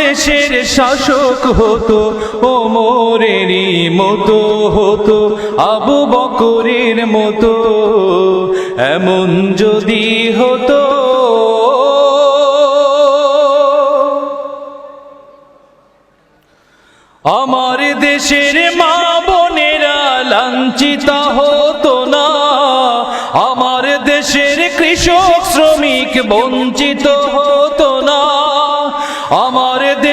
দেশের শাসক হতো ও মতো হতো, আবু বকরের মতো। এমন যদি হতো, আমার দেশের মা বোনেরা লাঞ্ছিত হতো না। আমার দেশের কৃষক শ্রমিক বঞ্চিত হতো না। আমার